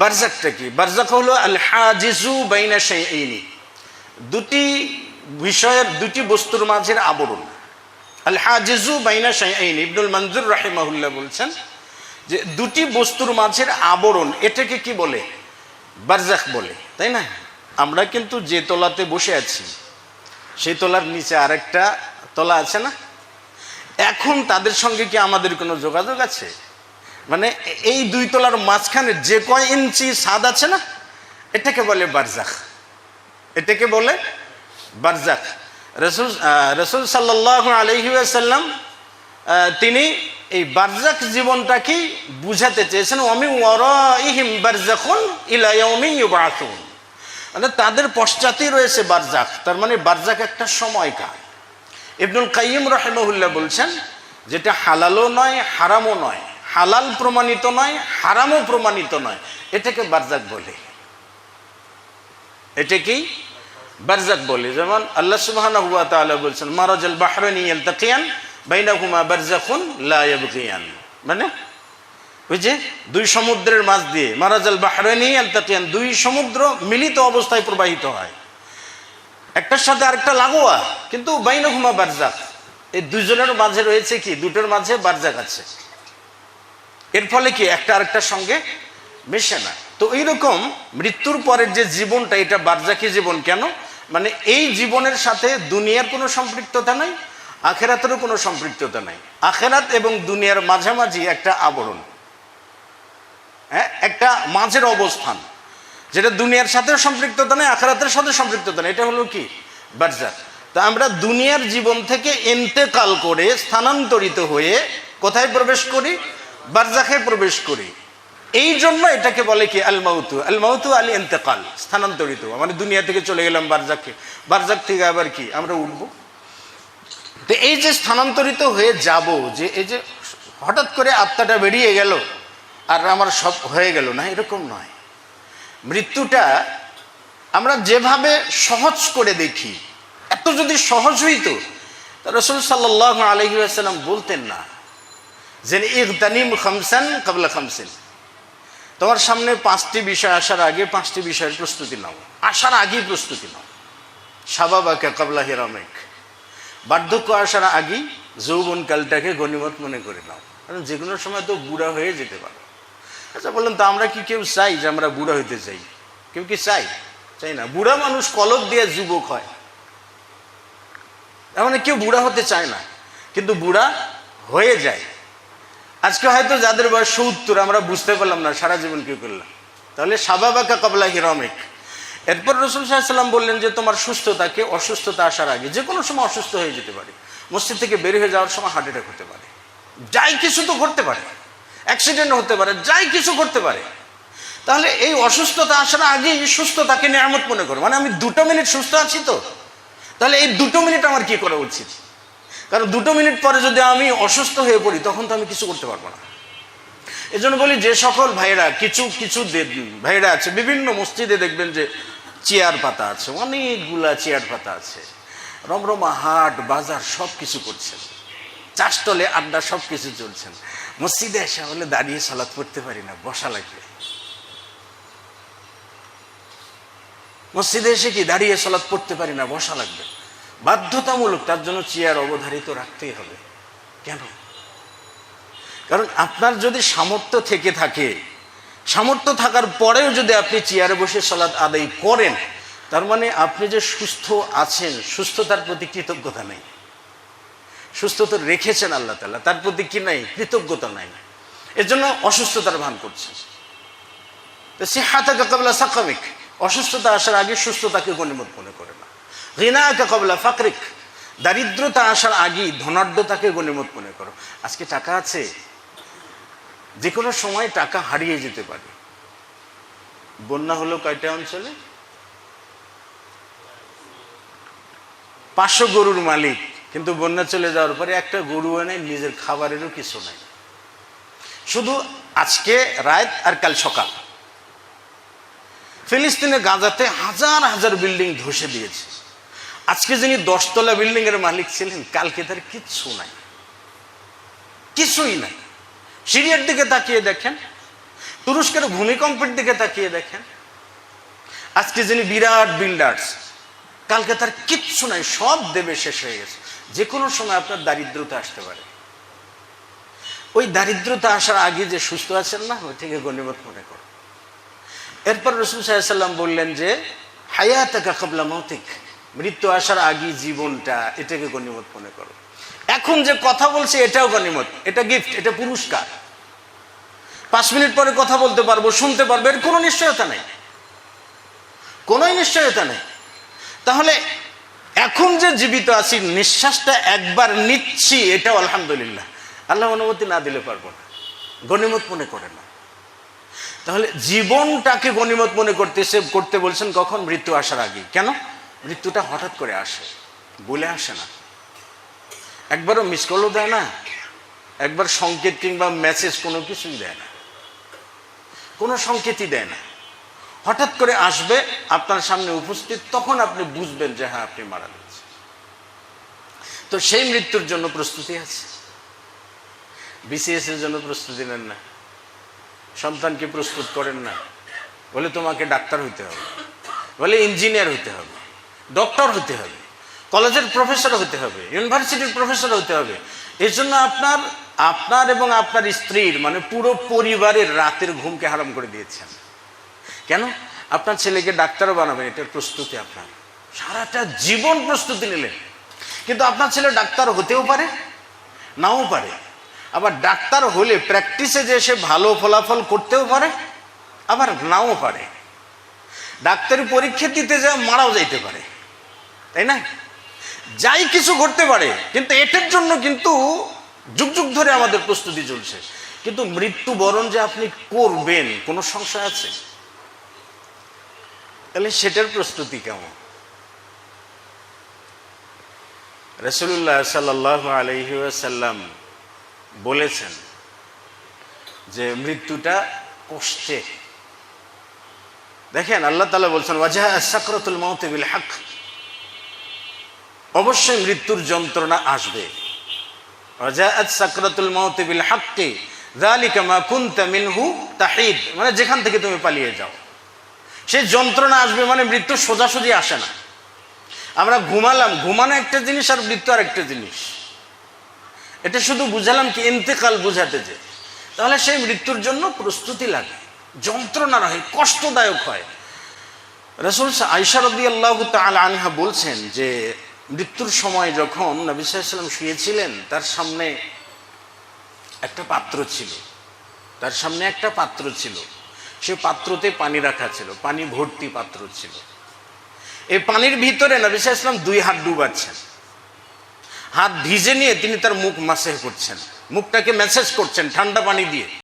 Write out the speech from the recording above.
বারজাকটা কি? বারজাক হলো আল হাজিজু বাইনা শাইইনি। দুটি বিষয়ের দুটি বস্তুর মাঝের আবরণ। আল হাজিজু বাইনা শাইইনি, ইবনুল মঞ্জুর রাহিমাহুল্লাহ বলছেন যে দুটি বস্তুর মাঝের আবরণ, এটাকে কি বলে? বারজাক বলে, তাই না? আমরা কিন্তু যে তলাতে বসে আছি, সেই তলার নিচে আরেকটা তলা আছে না? এখন তাদের সঙ্গে কি আমাদের কোনো যোগাযোগ আছে? মানে এই দুই তলার মাঝখানে যে কয় ইঞ্চি স্বাদ আছে না, এটাকে বলে বারজাক এটাকে বলে বারজাক রসুল রসুল সাল্লাহ আলহিউসাল্লাম তিনি এই বারজাক জীবনটাকেই বুঝাতে চেয়েছেন অমি ওয়ারাইহিম বারজাকুন ইলা ইয়াউমি ইউবাসুন। মানে তাদের পশ্চাতেই রয়েছে বারজাক তার মানে বারজাক একটা সময়কাল। ইবনুল কাইম রহেমহুল্লাহ বলছেন, যেটা হালালও নয়, হারামও নয়। হালাল প্রমাণিত নয়, হারামও প্রমাণিত নয়। এটাকে বারজাক বলে। এটাকেই বারজাক বলে। যেমন আল্লাহ তাআলা বলছেন মারাজাল বাহরানি ইয়ালতাকিয়ান বাইনাহুমা বারজাখুন লা ইয়াবগিয়ান মানে? ওই দুই সমুদ্রের মাঝ দিয়ে মারাজাল বাহরানি ইয়ালতাকিয়ান। দুই সমুদ্র মিলিত অবস্থায় প্রবাহিত হয়। একটার সাথে আরেকটা লাগোয়া, কিন্তু বাইনহুমা বারজাক এই দুজনের মাঝে রয়েছে কি? দুটোর মাঝে বারজাক আছে। এর ফলে কি একটা আরেকটার সঙ্গে মেশে না? তো এইরকম মৃত্যুর পরের যে জীবনটা, এটা বারজাকি জীবন কেন? মানে এই জীবনের সাথে দুনিয়ার কোনো সম্পৃক্ততা নাই, আখেরাতেরও কোনো সম্পৃক্ততা নাই। আখেরাত এবং দুনিয়ার মাঝামাঝি একটা আবরণ। হ্যাঁ একটা মাঝের অবস্থান, যেটা দুনিয়ার সাথেও সম্পৃক্ততা নেই, আখেরাতের সাথে সম্পৃক্ততা নেই। এটা হলো কি? বারজাক তা আমরা দুনিয়ার জীবন থেকে এন্তেকাল করে স্থানান্তরিত হয়ে কোথায় প্রবেশ করি? বারজাখে প্রবেশ করি। এই জন্য এটাকে বলে কি আল মাউতু আল মাউতু এন্তেকাল স্থানান্তরিত। মানে দুনিয়া থেকে চলে গেলাম বারজাকে বারজাক থেকে আবার কি? আমরা উঠব। তো এই যে স্থানান্তরিত হয়ে যাব, যে এই যে হঠাৎ করে আত্মাটা বেরিয়ে গেল, আর আমার সব হয়ে গেল না, এরকম নয়। মৃত্যুটা আমরা যেভাবে সহজ করে দেখি, এত যদি সহজ হইতো রসুল সাল্লাহ আলহি আসাল্লাম বলতেন না যে ইকদানিম খামসান কাবলা খামসিন। তোমার সামনে পাঁচটি বিষয় আসার আগে পাঁচটি বিষয়ের প্রস্তুতি নাও। আসার আগেই প্রস্তুতি নাও। সাবাবাকে কাবলা হিরামেক। বার্ধক্য আসার আগেই যৌবনকালটাকে গণিমত মনে করে নাও। কারণ যে কোনো সময় তো বুড়া হয়ে যেতে পারো। আচ্ছা বললাম তো, আমরা কি কেউ চাই যে আমরা বুড়া হইতে চাই? কেউ কি চাই? চাই না। বুড়া মানুষ কলক দিয়ে যুবক হয়। তার মানে কেউ বুড়া হতে চায় না। কিন্তু বুড়া হয়ে যায়। আজকে হয়তো যাদের বয়স সত্তর, আমরা বুঝতে পারলাম না, সারা জীবন কি করলাম। তাহলে সাবাবাকা কবলা হিরমেক। এরপর রসুল সাহাশাল্লাম বললেন যে, তোমার সুস্থতাকে অসুস্থতা আসার আগে যে কোনো সময় অসুস্থ হয়ে যেতে পারে। মসজিদ থেকে বের হয়ে যাওয়ার সময় হার্ট অ্যাটাক হতে পারে। যাই কিছু তো ঘটতে পারে। অ্যাক্সিডেন্ট হতে পারে, যাই কিছু করতে পারে। তাহলে এই অসুস্থতা আসার আগেই সুস্থতাকে নিয়ামত মনে করো। মানে আমি দুটো মিনিট সুস্থ আছি তো। তাহলে এই দুটো মিনিট আমার কি করা উচিত? কারণ দুটো মিনিট পরে যদি আমি অসুস্থ হয়ে পড়ি, তখন তো আমি কিছু করতে পারব না। এই জন্য বলি যে সকল ভাইরা কিছু কিছু ভাইরা আছে, বিভিন্ন মসজিদে দেখবেন যে চেয়ার পাতা আছে, অনেকগুলা চেয়ার পাতা আছে। রমরমা হাট, বাজার সব কিছু করছেন চাষতলে আড্ডা সব কিছু চলছেন। মসজিদে এসে হলে দাঁড়িয়ে সালাদ পড়তে পারি না, বসা লাগবে। মসজিদে এসে কি দাঁড়িয়ে সালাদ পড়তে পারি না, বসা লাগবে। বাধ্যতামূলক তার জন্য চেয়ার অবধারিত রাখতেই হবে। কেন? কারণ আপনার যদি সামর্থ্য থেকে থাকে, সামর্থ্য থাকার পরেও যদি আপনি চেয়ারে বসে সালাদ আদায় করেন, তার মানে আপনি যে সুস্থ আছেন, সুস্থতার প্রতি কৃতজ্ঞতা নেই। সুস্থতা রেখেছেন আল্লাহ তালা তার প্রতি কি নাই? কৃতজ্ঞতা নাই। এর জন্য অসুস্থতার ভান করছেন। তো সে হাতাকা কবলা সাকামিক অসুস্থতা আসার আগে সুস্থতাকে গণিমত মনে করে ঋণাকা কবলা ফাকরিক। দারিদ্রতা আসার আগেই ধনাঢ্যতাকে গণিমত মনে করো। আজকে টাকা আছে। যে কোনো সময় টাকা হারিয়ে যেতে পারে। বন্যা হলো কয়টা অঞ্চলে? পাঁচশো গরুর মালিক, কিন্তু বন্যা চলে যাওয়ার পরে একটা গরু এনে নিজের খাবারেরও কিছু নাই। শুধু আজকে, রাত আর কাল সকাল। ফিলিস্তিনে গাজাতে হাজার হাজার বিল্ডিং ধসে দিয়েছে। আজকে যিনি দশতলা বিল্ডিং এর মালিক ছিলেন, কালকে তার কিচ্ছু নাই। কিছুই নাই। সিরিয়ার দিকে তাকিয়ে দেখেন, তুরস্কের ভূমিকম্পের দিকে তাকিয়ে দেখেন, আজকে যিনি বিরাট বিল্ডার্স কালকে তার কিচ্ছু নাই, সব দেবে শেষ হয়ে গেছে। যে কোনো সময় আপনার দারিদ্রতা আসতে পারে। ওই দারিদ্রতা আসার আগে যে সুস্থ আছেন না ওই থেকে গণিমত মনে করো এরপর রসুল সাহেব বললেন যে, হায়াতাকা কাবলা মৌতিক মৃত্যু আসার আগে জীবনটা এটাকে গণিমত মনে করো। এখন যে কথা বলছে এটাও গণিমত, এটা গিফট এটা পুরস্কার। পাঁচ মিনিট পরে কথা বলতে পারব, শুনতে পারব, এর কোনো নিশ্চয়তা নেই। কোনোই নিশ্চয়তা নেই। তাহলে এখন যে জীবিত আছি, নিঃশ্বাসটা একবার নিচ্ছি, এটাও আলহামদুলিল্লাহ। আল্লাহ অনুমতি না দিলে পারব না। গণিমত মনে করে না। তাহলে জীবনটাকে গণিমত মনে করতেছে করতে বলছেন কখন? মৃত্যু আসার আগে কেন? মৃত্যুটা হঠাৎ করে আসে, বলে আসে না। একবারও মিস কলও দেয় না, একবার সংকেত কিংবা মেসেজ কোনো কিছুই দেয় না। কোনো সংকেতই দেয় না। হঠাৎ করে আসবে, আপনার সামনে উপস্থিত, তখন আপনি বুঝবেন যে হ্যাঁ আপনি মারা গেছেন। তো সেই মৃত্যুর জন্য প্রস্তুতি আছে। বিসিএস এর জন্য প্রস্তুতি নেন না। সন্তানকে প্রস্তুত করেন না। বলে তোমাকে ডাক্তার হইতে হবে। বলে ইঞ্জিনিয়ার হতে হবে। ডক্টর হতে হবে, কলেজের প্রফেসর হতে হবে, ইউনিভার্সিটির প্রফেসর হতে হবে। এর জন্য আপনার আপনার এবং আপনার স্ত্রীর মানে পুরো পরিবারের রাতের ঘুমকে হারাম করে দিয়েছেন। কেন? আপনার ছেলেকে ডাক্তারও বানাবেন, এটার প্রস্তুতি আপনার। সারাটা জীবন প্রস্তুতি নিলেন। কিন্তু আপনার ছেলে ডাক্তার হতেও পারে, নাও পারে। আবার ডাক্তার হলে প্র্যাকটিসে যে সে ভালো ফলাফল করতেও পারে, আবার নাও পারে। ডাক্তারি পরীক্ষা দিতে যা মারাও যাইতে পারে। তাই না? যাই কিছু ঘটতে পারে, কিন্তু এটার জন্য কিন্তু যুগ যুগ ধরে আমাদের প্রস্তুতি চলছে। কিন্তু মৃত্যুবরণ যে আপনি করবেন, কোনো সংশয় আছে? তাহলে সেটার প্রস্তুতি কেমন? রসুল্লাহ সাল্লাহ আলহিসাল্লাম বলেছেন যে মৃত্যুটা কষ্টে দেখেন, আল্লাহ তালা বলছেন ওয়াজাহ সাকরতুল মৌতে বিল হক। অবশ্যই মৃত্যুর যন্ত্রণা আসবে। সাকরতুল মৌতে বিল হককে, যালিকা মা কুনতা মিনহু তাহিদ। মানে যেখান থেকে তুমি পালিয়ে যাও। সেই যন্ত্রণা আসবে মানে মৃত্যু সোজাসুজি আসে না। আমরা ঘুমালাম, ঘুমানো একটা জিনিস আর মৃত্যু আর একটা জিনিস। এটা শুধু বুঝালাম কি ইন্তেকাল বুঝাতে যে। তাহলে সেই মৃত্যুর জন্য প্রস্তুতি লাগে, যন্ত্রণা হয়, কষ্টদায়ক হয়। রসুল আইসারদি আল্লাহ তাল আনহা বলছেন যে মৃত্যুর সময় যখন নবী সাল্লাম শুয়েছিলেন, তার সামনে একটা পাত্র ছিল। তার সামনে একটা পাত্র ছিল। সে পাত্রতে পানি রাখা ছিল, পানি ভর্তি পাত্র ছিল। এই পানির ভিতরে নবী ইসলাম দুই হাত ডুবাচ্ছেন। হাত ভিজে নিয়ে তিনি তার মুখ মাসে করছেন। মুখটাকে মেসেজ করছেন ঠান্ডা পানি দিয়ে।